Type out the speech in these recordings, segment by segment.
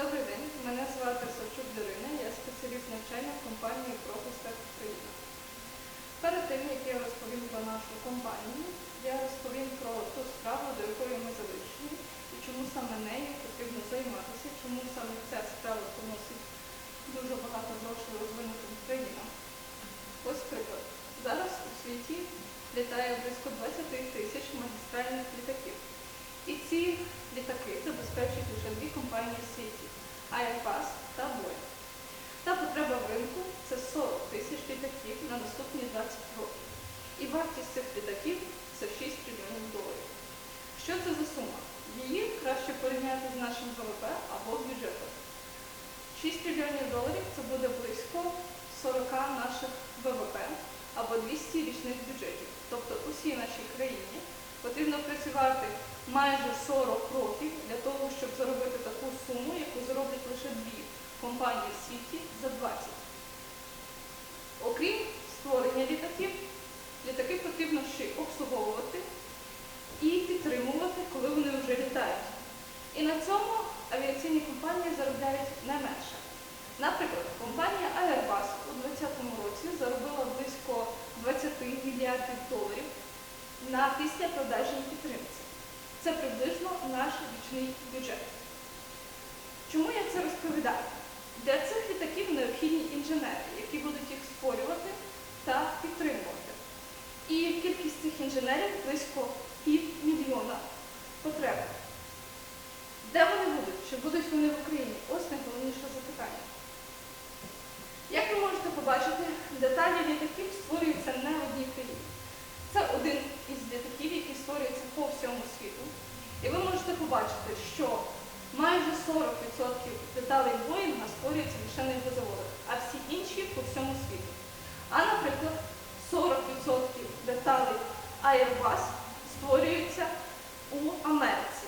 Добрий день, мене звати Савчук Дарина, я спеціаліст навчання компанії Профістек Україна. Перед тим, як я розповім про нашу компанію, я розповім про ту справу, до якої ми залучені, і чому саме нею потрібно займатися, чому саме ця справа приносить дуже багато грошей розвинутим країнам. Ось приклад. Зараз у світі літає близько 20 тисяч магістральних літаків. Забезпечують лише дві компанії світі Airbus та Boeing. Та потреба в ринку це 40 тисяч літаків на наступні 20 років. І вартість цих літаків це 6 трильйонів доларів. Що це за сума? Її краще порівняти з нашим ВВП або бюджетом. 6 трильйонів доларів це буде близько 40 наших ВВП або 200 річних бюджетів. Тобто усій нашій країні потрібно працювати майже 40 років для того, щоб заробити таку суму, яку зароблять лише дві компанії в світі за 20. Окрім створення літаків, літаки потрібно ще й обслуговувати і підтримувати, коли вони вже літають. І на цьому авіаційні компанії заробляють не менше. Наприклад, компанія Airbus у 2020 році заробила близько 20 мільярдів доларів на післяпродажній підтримці. Це приблизно наш річний бюджет. Чому я це розповідаю? Для цих літаків необхідні інженери, які будуть їх створювати та підтримувати. І кількість цих інженерів близько півмільйона потреб. Де вони будуть? Чи будуть вони в Україні? Ось найголовніше запитання. Як ви можете побачити, деталі літаків створюються не в одній країні. Це один із літаків, який створюється по всьому світу. І ви можете побачити, що майже 40% деталей Боїнга створюються лише на його заводах, а всі інші по всьому світу. А, наприклад, 40% деталей Airbus створюються у Америці.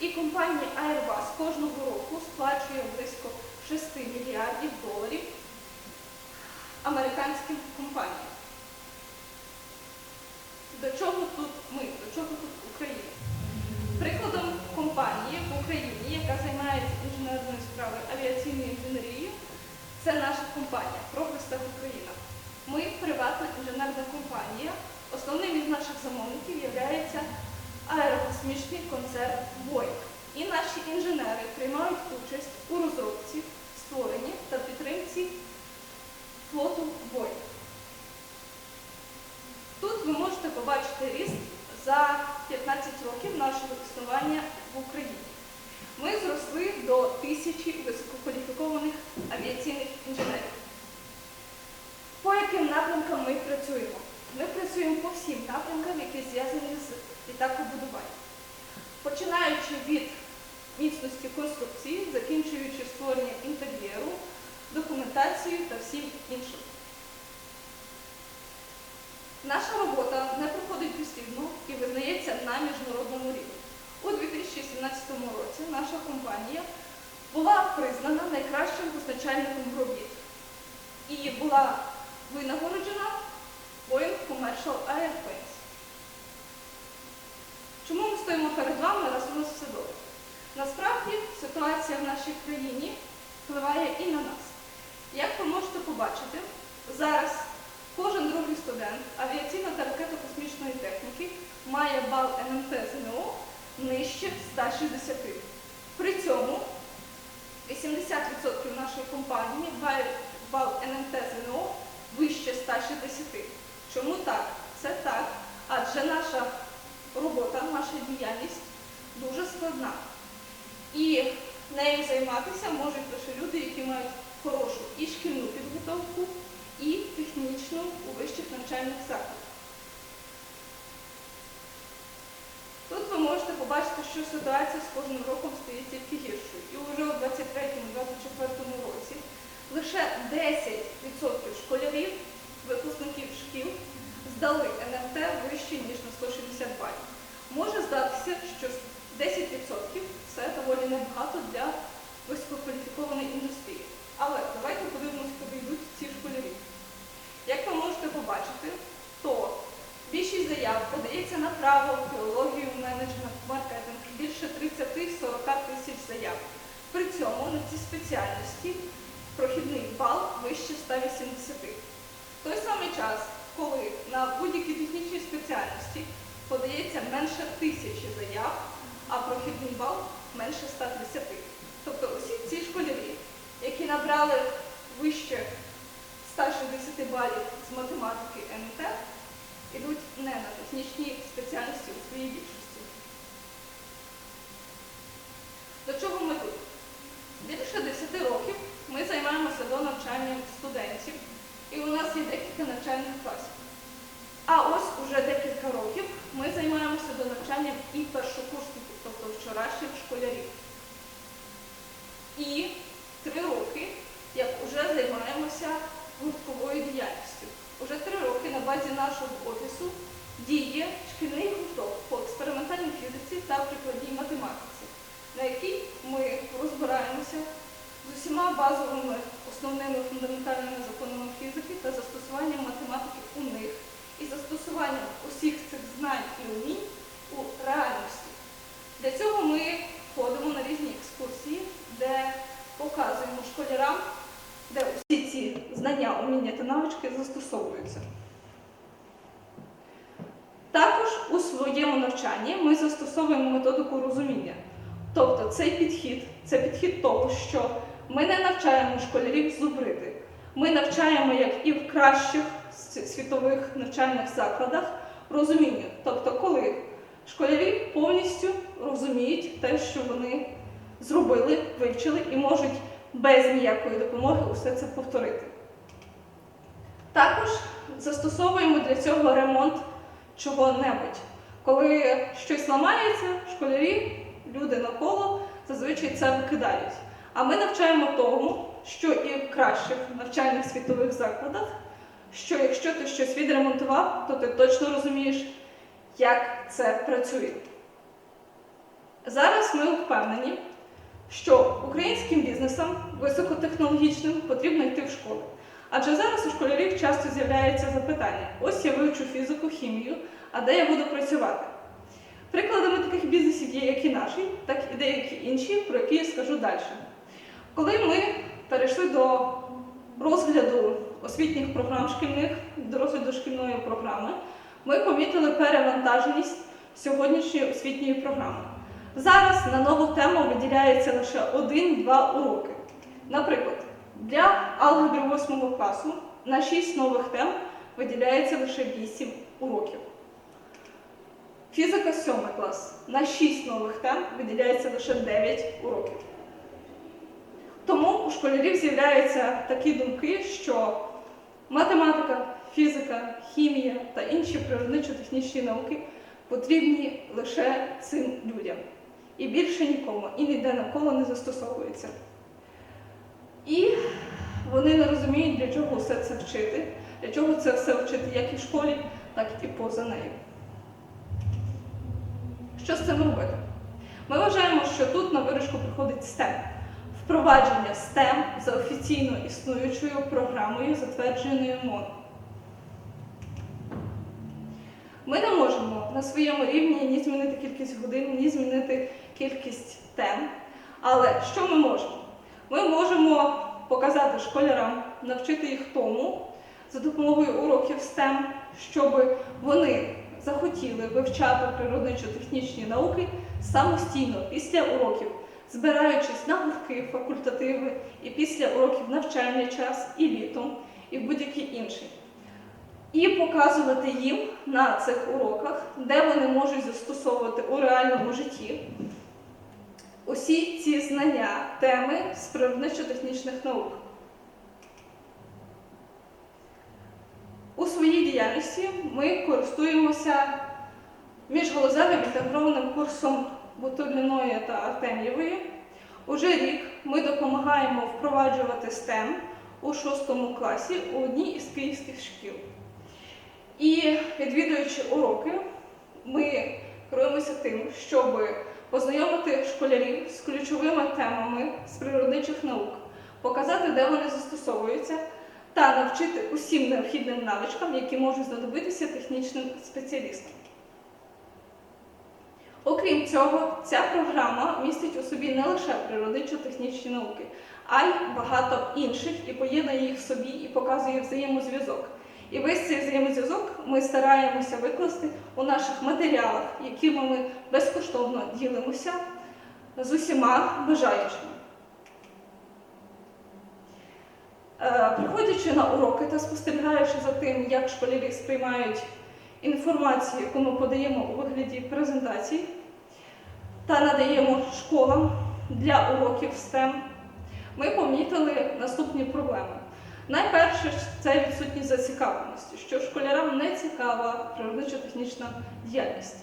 І компанія Airbus кожного року сплачує близько 6 мільярдів доларів американським компаніям. До чого тут ми? До чого тут Україна? Прикладом компанії в Україні, яка займається інженерною справою авіаційною інженерією, це наша компанія Прогрестах Україна. Ми приватна інженерна компанія. Основним із наших замовників є аерокосмічний концерн Boeing. І наші інженери приймають участь у розробці, створенні та підтримці флоту Boeing. Тут ви можете побачити ріст за 15 років нашого існування в Україні. Ми зросли до тисячі висококваліфікованих авіаційних інженерів. По яким напрямкам ми працюємо? Ми працюємо по всім напрямкам, які зв'язані з літакобудуванням. Починаючи від міцності конструкції, закінчуючи створенням інтер'єру, документацією та всім іншим. Наша робота не проходить безслідно і визнається на міжнародному рівні. У 2017 році наша компанія була признана найкращим постачальником робіт і була винагороджена Boeing Commercial Airplanes. Стоїмо перед вами, раз у нас все добре? Насправді ситуація в нашій країні впливає і на нас. Як ви можете побачити, зараз кожен другий студент авіаційно та ракетно-космічної техніки має бал НМТ ЗНО нижче 160. При цьому 80% нашої компанії мають бал НМТ ЗНО вище 160. Чому так? Це так, адже наша робота, наша діяльність дуже складна. І нею займатися можуть лише люди, які мають хорошу і шкільну підготовку, і технічну у вищих навчальних закладах. Тут ви можете побачити, що ситуація з кожним роком стає тільки гіршою. І вже у 2023-2024 році лише 10% школярів, випускників шкіл здали НМТ вище, ніж на 160 балів. Може здатися, що 10% це доволі небагато для висококваліфікованої індустрії. Але давайте подивимось, куди йдуть ці школярі. Як ви можете побачити, то більшість заяв подається на право, філологію, менеджмент, маркетинг, більше 30-40 тисяч заяв. При цьому на ці спеціальності прохідний бал вище 180. В той самий час, коли на будь-які технічні спеціальності подається менше тисячі заяв, а прохідний бал менше 130. Тобто усі ці школярі, які набрали вище 160 балів з математики НТ, ідуть не на технічні спеціальності у своїй більшості. До чого ми тут? Більше 10 років ми займаємося до навчанням студентів, і у нас є декілька навчальних класів. А ось уже декілька років ми займаємося до навчанням і першокурсників, тобто вчорашніх школярів. І три роки, як вже займаємося гуртковою діяльністю. Уже три роки на базі нашого офісу діє шкільний гурток по експериментальній фізиці та прикладній математиці, на якій ми розбираємося з усіма базовими основними фундаментальними законами фізики та застосуванням математики у них і застосуванням усіх цих знань і умінь у реальності. Для цього ми ходимо на різні екскурсії, де показуємо школярам, де усі ці знання, уміння та навички застосовуються. Також у своєму навчанні ми застосовуємо методику розуміння. Тобто цей підхід це підхід того, що ми не навчаємо школярів зубрити. Ми навчаємо, як і в кращих світових навчальних закладах, розумінню. Тобто, коли школярі повністю розуміють те, що вони зробили, вивчили і можуть без ніякої допомоги усе це повторити. Також застосовуємо для цього ремонт чого-небудь. Коли щось ламається, школярі, люди навколо зазвичай це викидають. А ми навчаємо тому, що і в кращих навчальних світових закладах, що якщо ти щось відремонтував, то ти точно розумієш, як це працює. Зараз ми впевнені, що українським бізнесам високотехнологічним потрібно йти в школи. Адже зараз у школярів часто з'являється запитання: ось я вивчу фізику, хімію, а де я буду працювати? Прикладами таких бізнесів є як і наші, так і деякі інші, про які я скажу далі. Коли ми перейшли до розгляду освітніх програм шкільних, до розгляду шкільної програми, ми помітили перевантаженість сьогоднішньої освітньої програми. Зараз на нову тему виділяється лише один-два уроки. Наприклад, для алгебри 8 класу на 6 нових тем виділяється лише 8 уроків. Фізика 7 клас на 6 нових тем виділяється лише 9 уроків. Тому у школярів з'являються такі думки, що математика, фізика, хімія та інші природничо-технічні науки потрібні лише цим людям. І більше нікому, і ніде навколо не застосовуються. І вони не розуміють, для чого все це вчити, для чого це все вчити як і в школі, так і поза нею. Що з цим робити? Ми вважаємо, що тут на вирішку приходить STEM. Впровадження STEM за офіційно існуючою програмою, затвердженою МОН. Ми не можемо на своєму рівні ні змінити кількість годин, ні змінити кількість тем. Але що ми можемо? Ми можемо показати школярам, навчити їх тому за допомогою уроків STEM, щоб вони захотіли вивчати природничо-технічні науки самостійно після уроків, збираючись на гуртки, факультативи і після уроків навчальний час, і літом, і будь-який інший. І показувати їм на цих уроках, де вони можуть застосовувати у реальному житті усі ці знання, теми з природничо-технічних наук. У своїй діяльності ми користуємося міжгалузевим інтегрованим курсом Бутурліної та Артем'євої. Уже рік ми допомагаємо впроваджувати STEM у шостому класі у одній із київських шкіл. І відвідуючи уроки, ми керуємося тим, щоб познайомити школярів з ключовими темами з природничих наук, показати, де вони застосовуються, та навчити усім необхідним навичкам, які можуть знадобитися технічним спеціалістам. Окрім цього, ця програма містить у собі не лише природничо-технічні науки, а й багато інших і поєднує їх в собі і показує взаємозв'язок. І весь цей взаємозв'язок ми стараємося викласти у наших матеріалах, якими ми безкоштовно ділимося з усіма бажаючими. Е, Приходячи на уроки та спостерігаючи за тим, як школярі сприймають інформацію, яку ми подаємо у вигляді презентацій, та надаємо школам для уроків STEM, ми помітили наступні проблеми. Найперше це відсутність зацікавленості, що школярам не цікава природничо-технічна діяльність.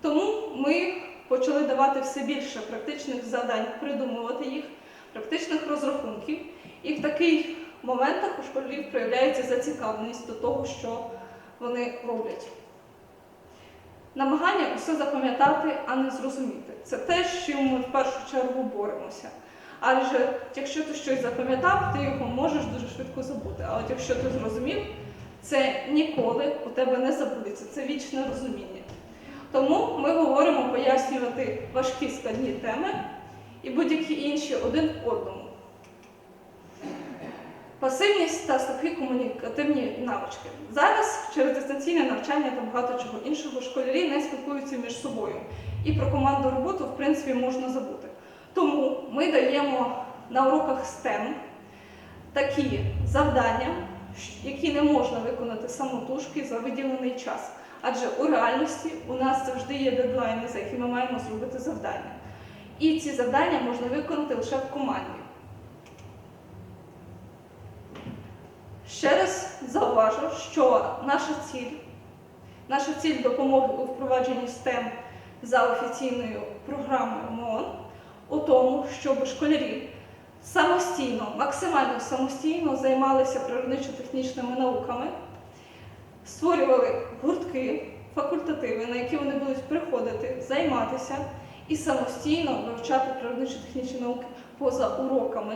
Тому ми почали давати все більше практичних завдань, придумувати їх, практичних розрахунків, і в таких моментах у школярів проявляється зацікавленість до того, що вони роблять. Намагання усе запам'ятати, а не зрозуміти. Це те, з чим ми в першу чергу боремося. Адже якщо ти щось запам'ятав, ти його можеш дуже швидко забути. А от якщо ти зрозумів, це ніколи у тебе не забудеться, це вічне розуміння. Тому ми говоримо пояснювати важкі складні теми і будь-які інші один одному. Пасивність та слабкі комунікативні навички. Зараз через дистанційне навчання та багато чого іншого школярі не спілкуються між собою. І про команду роботу, в принципі, можна забути. Тому ми даємо на уроках STEM такі завдання, які не можна виконати самотужки за виділений час. Адже у реальності у нас завжди є дедлайни, за які ми маємо зробити завдання. І ці завдання можна виконати лише в команді. Ще раз зауважу, що наша ціль, наша ціль допомоги у впровадженні STEM за офіційною програмою МОН у тому, щоб школярі самостійно, максимально самостійно займалися природничо-технічними науками, створювали гуртки, факультативи, на які вони будуть приходити, займатися і самостійно вивчати природничо-технічні науки поза уроками.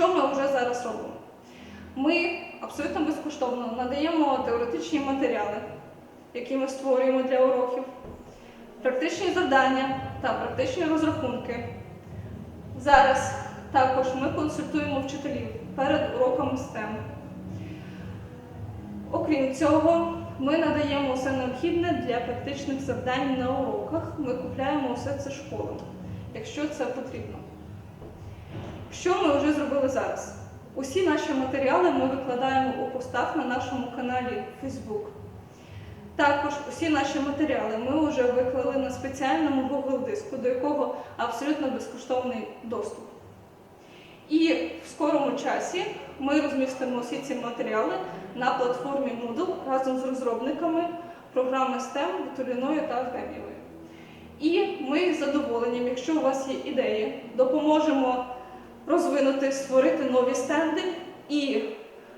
Що ми вже зараз робимо? Ми абсолютно безкоштовно надаємо теоретичні матеріали, які ми створюємо для уроків, практичні завдання та практичні розрахунки. Зараз також ми консультуємо вчителів перед уроками STEM. Окрім цього, ми надаємо все необхідне для практичних завдань на уроках. Ми купляємо усе це школам, якщо це потрібно. Що ми вже зробили зараз? Усі наші матеріали ми викладаємо у постах на нашому каналі Facebook. Також усі наші матеріали ми вже виклали на спеціальному Google диску, до якого абсолютно безкоштовний доступ. І в скорому часі ми розмістимо всі ці матеріали на платформі Moodle разом з розробниками програми STEM Вітуліною та Артемієвою. І ми з задоволенням, якщо у вас є ідеї, допоможемо розвинути, створити нові стенди і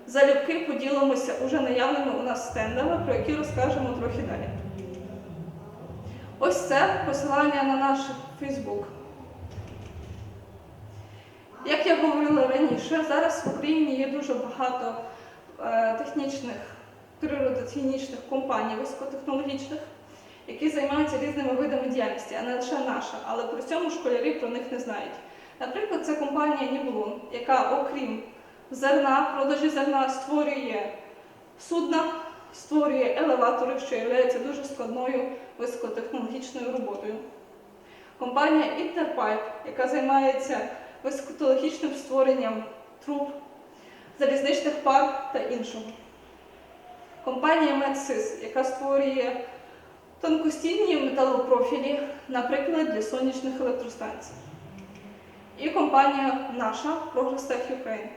залюбки поділимося уже наявними у нас стендами, про які розкажемо трохи далі. Ось це посилання на наш Фейсбук. Як я говорила раніше, зараз в Україні є дуже багато е, технічних природоцінічних компаній високотехнологічних, які займаються різними видами діяльності, а не лише наша, але при цьому школярі про них не знають. Наприклад, це компанія Ніблун, яка, окрім зерна, продажі зерна, створює судна, створює елеватори, що є дуже складною високотехнологічною роботою. Компанія Interpipe, яка займається високотехнологічним створенням труб, залізничних пар та іншого. Компанія Medsys, яка створює тонкостінні металопрофілі, наприклад, для сонячних електростанцій. І компанія наша ProgressTech Ukraine,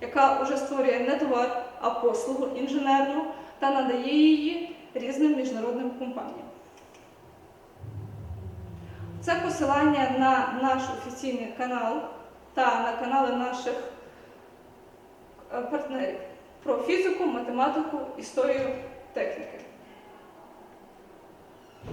яка вже створює не товар, а послугу інженерну та надає її різним міжнародним компаніям. Це посилання на наш офіційний канал та на канали наших е, партнерів про фізику, математику, історію, техніки.